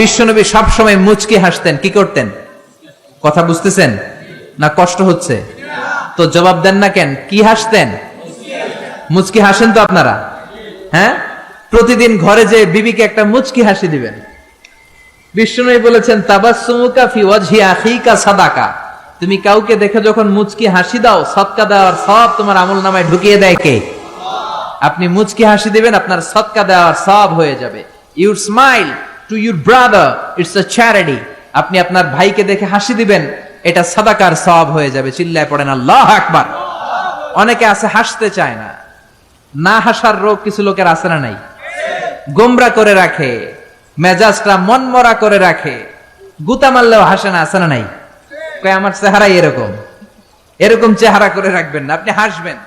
বিশ্বনবী সবসময় মুচকি হাসতেন, কি করতেন? কথা বুঝতেছেন? না কষ্ট হচ্ছে? তো জবাব দেন না কেন? কি হাসতেন? মুচকি হাসেন তো আপনারা। হ্যাঁ? প্রতিদিন ঘরে যে বিবিকে একটা মুচকি হাসি দিবেন। বিষ্ণুই বলেছেন, তাবাসসুমুকা ফি ওয়াজহি আখিকা সাদাকা। তুমি কাউকে দেখে যখন মুচকি হাসি দাও, সৎকা দেওয়ার সব তোমার আমল নামায় ঢুকিয়ে দেয় কে? আপনি মুচকি হাসি দিবেন, আপনার সৎকা দেওয়ার সব হয়ে যাবে। Your smile to your brother it's a charity আপনি আপনার ভাইকে দেখে হাসি দিবেন, এটা সাদাকার সব হয়ে যাবে, চিল্লায় পড়েন, আল্লাহ আকবার। অনেকে আছে, হাসতে চায় না। না হাসার রোগ কিছু লোকের আছে না নাই? গোমরা করে রাখে, মেজাজটা মনমরা করে রাখে। গুতা মারলেও হাসে না, আছে না নাই? আমার চেহারাই এরকম। এরকম চেহারা করে রাখবেন না, আপনি হাসবেন।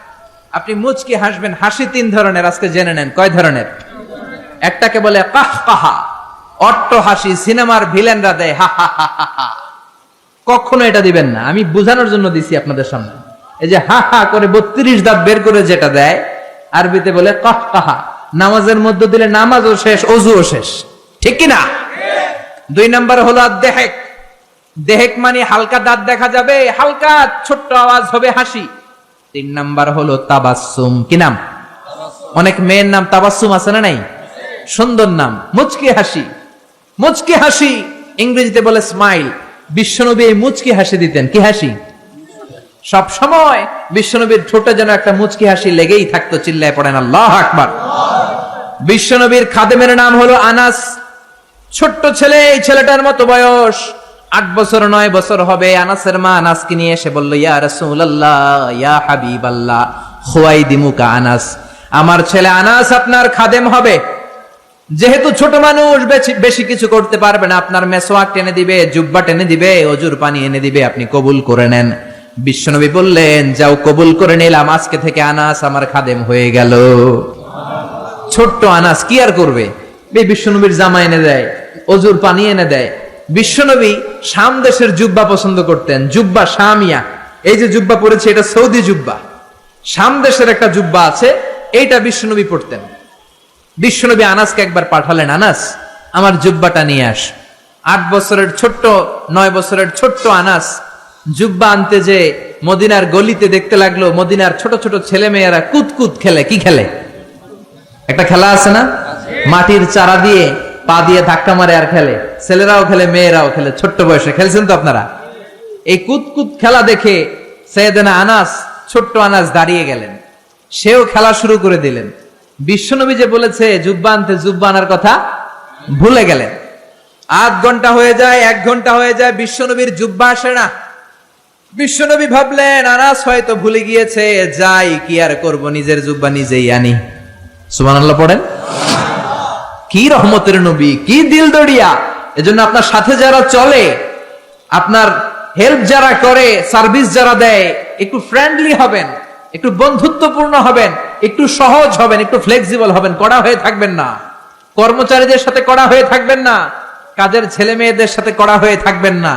আপনি মুচকি হাসবেন, হাসি তিন ধরনের, আজকে জেনে নেন, কয় ধরনের? একটাকে বলে কাহ কাহা অট্ট হাসি সিনেমার ভিলেনরা দেয়, হা হা হা হা হা। কখনো এটা দিবেন না। আমি বোঝানোর জন্য দিছি আপনাদের সামনে। এই যে, হা হা, করে বত্রিশ দাঁত বের করে যেটা দেয়, আরবিতে বলে, কহ, কাহা। নামাজের মধ্যে দিলে নামাজও শেষ, অজুও শেষ। ঠিক কি না দুই নাম্বার হলো দেহেক দেহেক মানে হালকা দাঁত দেখা যাবে, হালকা ছোট্ট আওয়াজ হবে হাসি। তিন নাম্বার হলো তাবাসুম কি নাম? অনেক মেয়ের নাম তাবাসুম আছে না নাই? সুন্দর নাম, মুচকি হাসি। মুচকি হাসি। ইংরেজিতে বলে স্মাইল বিশ্বনবী এই মুচকি হাসি দিতেন। কি হাসি? সব সময় বিশ্বনবীর ঠোঁটে যেন একটা মুচকি হাসি লেগেই থাকতো, চিল্লায় পড়েন আল্লাহ আকবার। বিশ্বনবীর খাদেমের নাম হলো আনাস। ছোট্ট ছেলে, এই ছেলেটার মতো বয়স। আট বছর, নয় বছর হবে আনাসের মা। আনাসকে নিয়ে এসে বলল, ইয়া রাসূলুল্লাহ, ইয়া হাবিবাল্লাহ, খুয়াই দিমুকা আনাস। আমার ছেলে আনাস আপনার খাদেম হবে। যেহেতু ছোট মানুষ বেশি- কিছু করতে পারবে না, আপনার মেসোয়াক টেনে দিবে, জুব্বা টেনে দিবে, অজুর পানি এনে দিবে, আপনি কবুল করে নেন। বিশ্বনবী বললেন, যাও, কবুল করে নিলাম, আজকে থেকে আনাস আমার খাদেম হয়ে গেল। ছোট্ট আনাস কি আর করবে? বিশ্বনবীর জামা এনে দেয়, অজুর পানি এনে দেয়। বিশ্বনবী শাম দেশের জুব্বা পছন্দ করতেন, জুব্বা শামিয়া। এই যে জুব্বা পড়েছে, এটা সৌদি জুব্বা। শাম দেশের একটা জুব্বা আছে, এইটা বিশ্বনবী পড়তেন। বিশ্বনবী আনাসকে একবার পাঠালেন, আনাস, আমার জুব্বাটা নিয়ে আস। আট বছরের ছোট্ট, নয় বছরের ছোট্ট আনাস জুব্বা আনতে যে মদিনার গলিতে দেখতে লাগল, মদিনার ছোট ছোট ছেলে মেয়েরা কুতকুত খেলে, কি খেলে? একটা খেলা আছে না? মাটির চারা দিয়ে পা দিয়ে ধাক্কা মারে আর খেলে। ছেলেরাও খেলে, মেয়েরাও খেলে, ছোট্ট বয়সে। খেলছেন তো আপনারা? এই কুতকুত খেলা দেখে সৈয়দনা আনাস, ছোট্ট আনাস দাঁড়িয়ে গেলেন। সেও খেলা শুরু করে দিলেন। বিশ্বনবী যে বলেছে জুব্বা আনতে জুব্বা আনার কথা ভুলে গেলেন আধ ঘণ্টা হয়ে যায়, এক ঘণ্টা হয়ে যায়, বিশ্বনবীর জুব্বা আসে না। বিশ্বনবী ভাবলেন, আনাস হয়তো ভুলে গিয়েছে, যাই, কি আর করব, নিজের জুব্বা নিজেই আনি। সুবহানাল্লাহ পড়েন। কি রহমতের নবী, কি দিল দড়িয়া। এজন্য আপনার সাথে যারা চলে, আপনার হেল্প যারা করে, সার্ভিস যারা দেয়, একটু ফ্রেন্ডলি হবেন, একটু বন্ধুত্বপূর্ণ হবেন। একটু সহজ হবেন, একটু ফ্লেক্সিবল হবেন, কড়া হয়ে থাকবেন না। কর্মচারীদের সাথে কড়া হয়ে থাকবেন না, কাজের ছেলে মেয়েদের সাথে কড়া হয়ে থাকবেন না।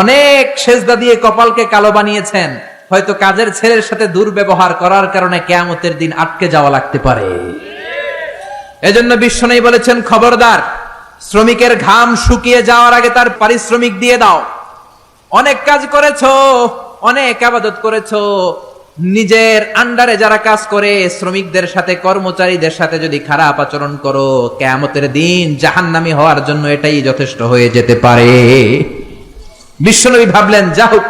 অনেক সেজদা দিয়ে কপালকে কালো বানিয়েছেন, হয়তো কাজের ছেলের সাথে দুর্ব্যবহার করার কারণে কেয়ামতের দিন আটকে যাওয়া লাগতে পারে। এজন্য বিশ্বনবী বলেছেন, খবরদার, শ্রমিকের ঘাম শুকিয়ে যাওয়ার আগে তার পারিশ্রমিক দিয়ে দাও। অনেক কাজ করেছ, অনেক আবাদত করেছ নিজের আন্ডারে যারা কাজ করে, শ্রমিকদের সাথে, কর্মচারীদের সাথে যদি খারাপ আচরণ করো, কেয়ামতের দিন জাহান্নামী হওয়ার জন্য এটাই যথেষ্ট হয়ে যেতে পারে। বিশ্বনবী ভাবলেন, যা হোক,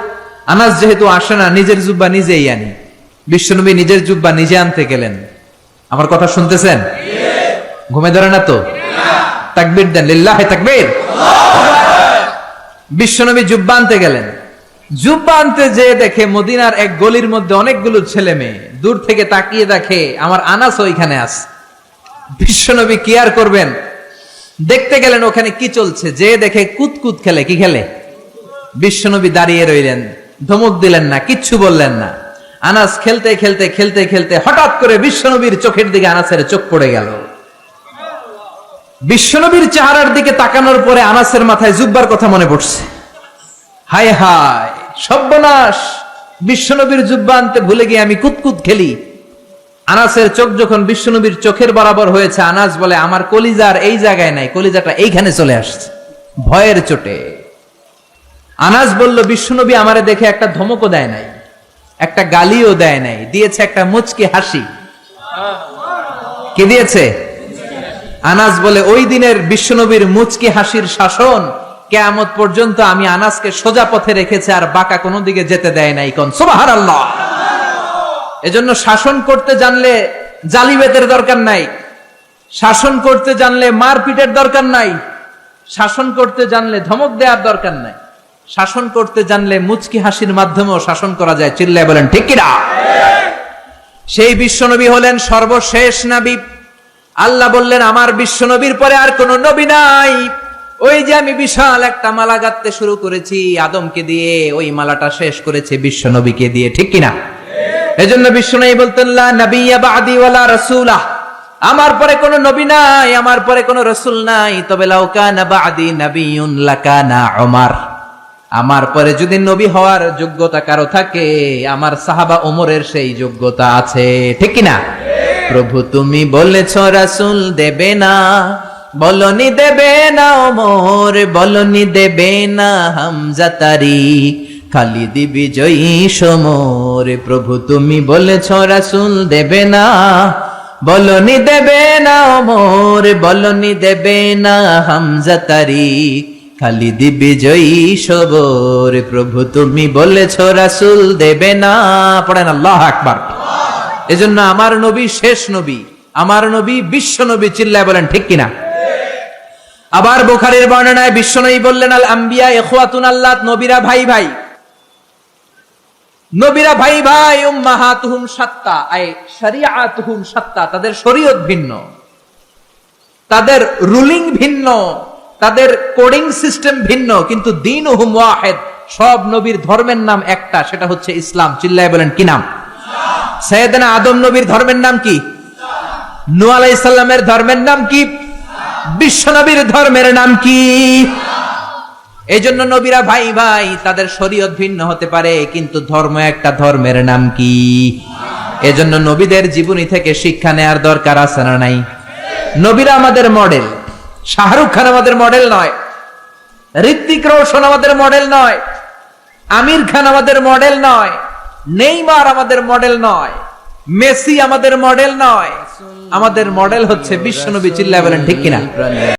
আনাস যেহেতু আসে না, নিজের জুব্বা নিজেই আনি। বিশ্বনবী নিজের জুব্বা নিজে আনতে গেলেন। আমার কথা শুনতেছেন? ঘুমে ধরে না তো? তাকবির দেন, লিল্লাহে তাকবির। বিশ্বনবী জুব্বা আনতে গেলেন। জুব্বা আনতে যে দেখে মদিনার এক গলির মধ্যে অনেকগুলো ছেলে মেয়ে। দূর থেকে তাকিয়ে দেখে, আমার আনাস ওইখানে আস বিশ্বনবী কি করবেন? দেখতে গেলেন, ওখানে কি চলছে? যে দেখে খেলে, কি খেলে? বিশ্বনবী দাঁড়িয়ে রইলেন, ধমক দিলেন না, কিচ্ছু বললেন না। আনাস খেলতে খেলতে খেলতে খেলতে হঠাৎ করে বিশ্বনবীর চোখের দিকে আনাসের চোখ পড়ে গেল। বিশ্বনবীর চেহারার দিকে তাকানোর পরে আনাসের মাথায় জুব্বার কথা মনে পড়ছে। হায় হায় সর্বনাশ। বিশ্বনবীর জুব্বা আনতে ভুলে গিয়ে আমি কুতকুত খেলি। আনাসের চোখ যখন বিশ্বনবীর চোখের বরাবর হয়েছে, আনাস বলে, আমার কলিজার এই জায়গায় নাই, কলিজাটা এইখানে চলে আসছে, ভয়ের চোটে। আনাস বলল, বিশ্বনবী আমারে দেখে একটা ধমকও দেয় নাই, একটা গালিও দেয় নাই, দিয়েছে একটা মুচকি হাসি। কে দিয়েছে? আনাস বলে, ওই দিনের বিশ্বনবীর মুচকি হাসির শাসন কেয়ামত পর্যন্ত আমি আনাসকে সোজা পথে রেখেছে আর বাঁকা কোনো দিকে যেতে দেয় নাই কোন। সুবাহার আল্লাহ এজন্য শাসন করতে জানলে জালিবেতের দরকার নাই। শাসন করতে জানলে মারপিটের দরকার নাই। শাসন করতে জানলে ধমক দেওয়ার দরকার নাই। শাসন করতে জানলে মুচকি হাসির মাধ্যমেও শাসন করা যায়। চিল্লায় বলেন, ঠিক কিনা? সেই বিশ্বনবী হলেন সর্বশেষ নবী। আল্লাহ বললেন, আমার বিশ্বনবীর পরে আর কোন নবী নাই। ওই যে আমি বিশাল একটা মালা গাঁথতে শুরু করেছি, আদমকে দিয়ে, ওই মালাটা শেষ করেছে বিশ্বনবীকে দিয়ে, ঠিক কিনা? এজন্য বিশ্বনবী বলতেন, লা নাবিয়্যা বাদি আমার পরে কোন নবী নাই, আমার পরে কোন রসুল নাই। তবে লাউ কানা বাদি নাবিয়ুন লাকানা উমার। আমার পরে যদি নবী হওয়ার যোগ্যতা কারও থাকে, আমার সাহাবা ওমরের সেই যোগ্যতা আছে, ঠিক কিনা? প্রভু তুমি বলেছ রাসুল দেবে না। বলনি দেবে না ওমর, বলনি দেবে না হামজা তারিক। খালিদি বিজয়ী সমর, প্রভু তুমি বলেছ রাসূল দেবে না। বলনি দেবে না ওমর, বলনি দেবে না হামজা তারিক। খালিদি বিজয়ী সবর প্রভু তুমি বলেছ রাসূল দেবে না। পড়েন আল্লাহ আকবার। এজন্য আমার নবী শেষ নবী, আমার নবী বিশ্ব নবী চিল্লায় বলেন, ঠিক কিনা? আবার বুখারীর বর্ণনায় বিশ্বনবী বললেন, আল আম্বিয়া ইখওয়াতুন আল্লাহ, নবীরা ভাই ভাই। নবীরা ভাই ভাই, উম্মাহাতুহুম সাত্তা, আই শরিয়াতুহুম সাত্তা, তাদের শরীয়ত ভিন্ন। তাদের রুলিং ভিন্ন, তাদের কোডিং সিস্টেম ভিন্ন, কিন্তু দিন হুম ওয়াহেদ, সব নবীর ধর্মের নাম একটা, সেটা হচ্ছে ইসলাম। চিল্লায় বলেন, কি নাম? সৈয়দনা আদম নবীর ধর্মের নাম কি? নূ আলাইহিস সালামের ধর্মের নাম কি? বিশ্ব নবীর ধর্মের নাম কি? এই জন্য নবীরা ভাই ভাই, তাদের শরীয়ত ভিন্ন হতে পারে, কিন্তু ধর্ম একটা ধর্মের নাম কি? এজন্য নবীদের জীবনী থেকে শিক্ষা নেয়ার দরকার আছে না নাই? নবীরা আমাদের মডেল শাহরুখ খান আমাদের মডেল নয়। ঋত্বিক রোশন আমাদের মডেল নয়। আমির খান আমাদের মডেল নয়। নেইমার আমাদের মডেল নয়। মেসি আমাদের মডেল নয়। আমাদের মডেল হচ্ছে বিশ্বনবী চিল্লা বলেন ঠিক কিনা?